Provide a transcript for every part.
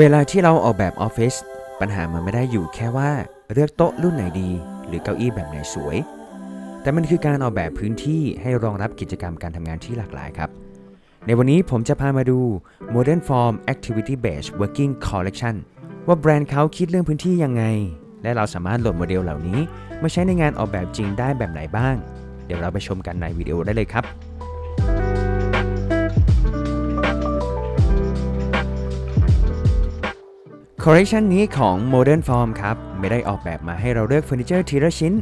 เวลาที่เราออกแบบออฟฟิศปัญหามันไม่ได้อยู่แค่ว่าเลือกโต๊ะรุ่นไหนดี หรือเก้าอี้แบบไหนสวย แต่มันคือการออกแบบพื้นที่ให้รองรับกิจกรรมการทำงานที่หลากหลายครับ ในวันนี้ผมจะพามาดู Modern Form Activity Based Working Collection ว่าแบรนด์เขาคิดเรื่องพื้นที่ยังไง และเราสามารถโหลดโมเดลเหล่านี้มาใช้ในงานออกแบบจริงได้แบบไหนบ้าง เดี๋ยวเราไปชมกันในวิดีโอได้เลยครับ คอลเลคชันนี้ของ Modern Form ครับ ไม่ได้ออกแบบมาให้เราเลือกเฟอร์นิเจอร์ทีละชิ้น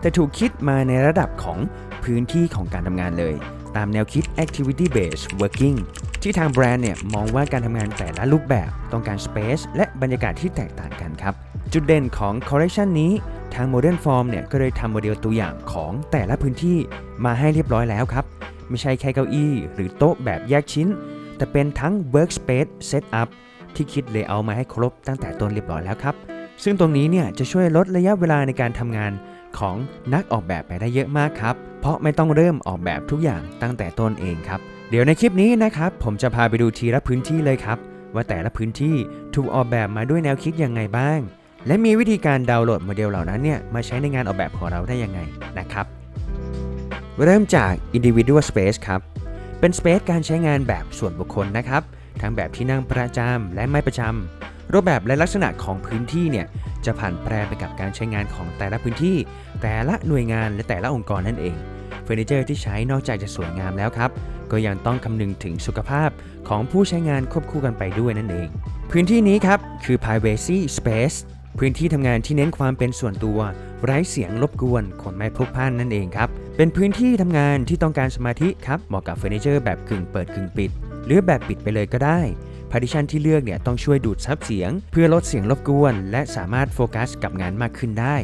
แต่ถูกคิดมาในระดับของพื้นที่ของการทำงานเลย ตามแนวคิด Activity Based Working ที่ทางแบรนด์เนี่ยมองว่าการทำงานแต่ละรูปแบบต้องการ Space และบรรยากาศที่แตกต่างกันครับ จุดเด่นของคอลเลคชันนี้ทาง Modern Form เนี่ยก็เลยทำโมเดลตัวอย่างของแต่ละพื้นที่มาให้เรียบร้อยแล้วครับ ไม่ใช่แค่เก้าอี้ หรือโต๊ะแบบแยกชิ้น แต่เป็นทั้ง Workspace Setup ที่คิดเลเยอร์มาให้ครบตั้งแต่ต้นเรียบร้อยแล้วครับ ซึ่งตรงนี้เนี่ยจะช่วยลดระยะเวลาในการทำงานของนักออกแบบไปได้เยอะมากครับ เพราะไม่ต้องเริ่มออกแบบทุกอย่างตั้งแต่ต้นเองครับ เดี๋ยวในคลิปนี้นะครับผมจะพาไปดูทีละพื้นที่เลยครับ ว่าแต่ละพื้นที่ถูกออกแบบมาด้วยแนวคิดยังไงบ้าง และมีวิธีการดาวน์โหลดโมเดลเหล่านั้นเนี่ยมาใช้ในงานออกแบบของเราได้ยังไงนะครับเริ่มจาก individual space ครับ เป็น space การใช้งานแบบส่วนบุคคลนะครับ ทั้งแบบที่นั่งประจำและไม่ประจำรูปแบบและลักษณะของพื้นที่เนี่ยจะผ่านแปรไปกับการใช้งานของแต่ละพื้นที่ แต่ละหน่วยงานและแต่ละองค์กรนั่นเองเฟอร์นิเจอร์ที่ใช้นอกจากจะสวยงามแล้วครับ ก็ยังต้องคำนึงถึงสุขภาพของผู้ใช้งานควบคู่กันไปด้วยนั่นเอง พื้นที่นี้ครับคือ privacy space พื้นที่ทำงานที่เน้นความเป็นส่วนตัว ไร้เสียงรบกวนคนไม่พลุกพ่านนั่นเองครับ เป็นพื้นที่ทำงานที่ต้องการสมาธิครับเหมาะกับเฟอร์นิเจอร์แบบกึ่งเปิดกึ่งปิด หรือแบบปิดไปเลยก็ได้ partition ที่เลือกเนี่ยต้องช่วยดูดซับเสียง เพื่อลดเสียงรบกวน และสามารถโฟกัสกับงานมากขึ้นได้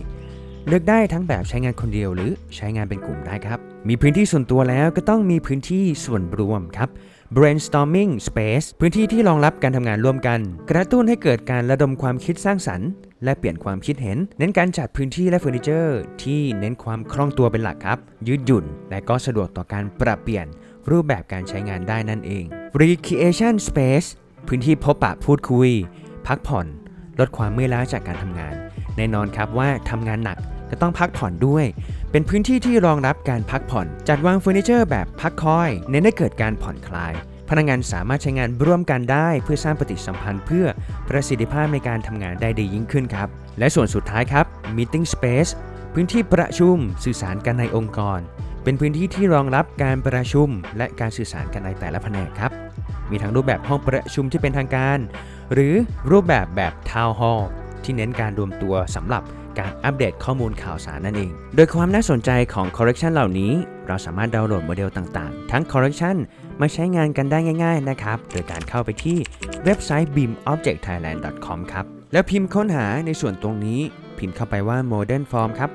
เลือกได้ทั้งแบบใช้งานคนเดียวหรือใช้งานเป็นกลุ่มได้ครับ มีพื้นที่ส่วนตัวแล้วก็ต้องมีพื้นที่ส่วนรวมครับ brainstorming space พื้นที่ที่รองรับการทำงานร่วมกัน กระตุ้นให้เกิดการระดมความคิดสร้างสรรค์ และเปลี่ยนความคิดเห็น เน้นการจัดพื้นที่และเฟอร์นิเจอร์ที่เน้นความคล่องตัวเป็นหลักครับ ยืดหยุ่น และก็สะดวกต่อการปรับเปลี่ยนรูปแบบการใช้งานได้นั่นเอง recreation space พื้นที่พบปะพูดคุย พักผ่อน ลดความเมื่อยล้าจากการทำงาน แน่นอนครับว่าทำงานหนักจะต้องพักผ่อนด้วย เป็นพื้นที่ที่รองรับการพักผ่อน จัดวางเฟอร์นิเจอร์แบบพักคอย เน้นให้เกิดการผ่อนคลาย พนักงานสามารถใช้งานร่วมกันได้ เพื่อสร้างปฏิสัมพันธ์เพื่อประสิทธิภาพในการทำงานได้ดียิ่งขึ้นครับ และส่วนสุดท้ายครับ meeting space พื้นที่ประชุม สื่อสารกันในองค์กร เป็นพื้นที่ที่รองรับการประชุมและการสื่อสารกันในแต่ละแผนกครับ มีทั้งรูปแบบห้องประชุมที่เป็นทางการ หรือรูปแบบแบบ Town Hall ที่เน้นการรวมตัวสำหรับการอัปเดตข้อมูลข่าวสารนั่นเอง โดยความน่าสนใจของ Correction เหล่านี้ เราสามารถดาวน์โหลดโมเดลต่างๆ ทั้ง Correction มาใช้งานกันได้ง่าย ๆ นะครับ โดยการเข้าไปที่เว็บไซต์ beamobjectthailand.com ครับ แล้วพิมพ์ค้นหาในส่วนตรงนี้ พิมพ์เข้าไปว่า Modern Form ครับ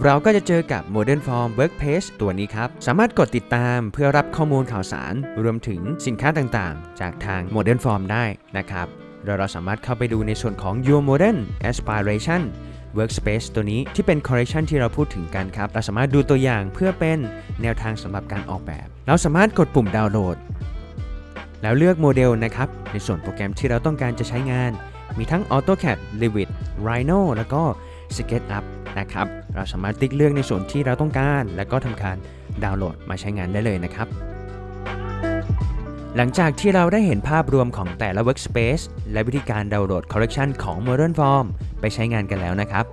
เราก็จะเจอกับ Modern Form Workpage ตัวนี้ครับ สามารถกดติดตามเพื่อรับข้อมูลข่าวสาร รวมถึงสินค้าต่างๆ จากทาง Modern Form ได้นะครับโดยเราสามารถเข้าไปดูในส่วนของ Your Modern Aspiration Workspace ตัวนี้ที่เป็น correction ที่เราพูดถึงกันครับ เราสามารถดูตัวอย่างเพื่อเป็นแนวทางสำหรับการออกแบบ เราสามารถกดปุ่มดาวน์โหลด แล้วเลือกโมเดลนะครับ ในส่วนโปรแกรมที่เราต้องการจะใช้งาน มีทั้ง AutoCAD, Revit, Rhino แล้วก็ SketchUp นะครับ เราสามารถติ๊กเลือกในส่วนที่เราต้องการ แล้วก็ทำการดาวน์โหลดมาใช้งานได้เลยนะครับ หลังจากที่เราได้เห็นภาพรวมของแต่ละ Workspace และวิธีการดาวน์โหลด Collection ของ Modern Form ไปใช้งานกันแล้วนะครับ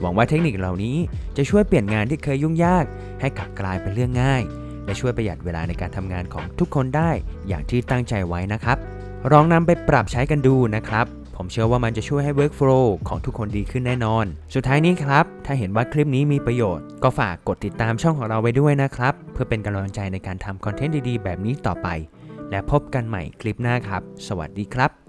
หวังว่าเทคนิคเหล่านี้จะช่วยเปลี่ยนงานที่เคยยุ่งยาก ให้กลับกลายเป็นเรื่องง่าย และช่วยประหยัดเวลาในการทำงานของทุกคนได้ อย่างที่ตั้งใจไว้นะครับ ลองนำไปปรับใช้กันดูนะครับ ผมเชื่อว่ามันจะช่วยให้ workflow ของทุกคนดีขึ้นแน่นอน สุดท้ายนี้ครับ ถ้าเห็นว่าคลิปนี้มีประโยชน์ ก็ฝากกดติดตามช่องของเราไว้ด้วยนะครับ เพื่อเป็นกำลังใจในการทำคอนเทนต์ดีๆ แบบนี้ต่อไป และพบกันใหม่คลิปหน้าครับ สวัสดีครับ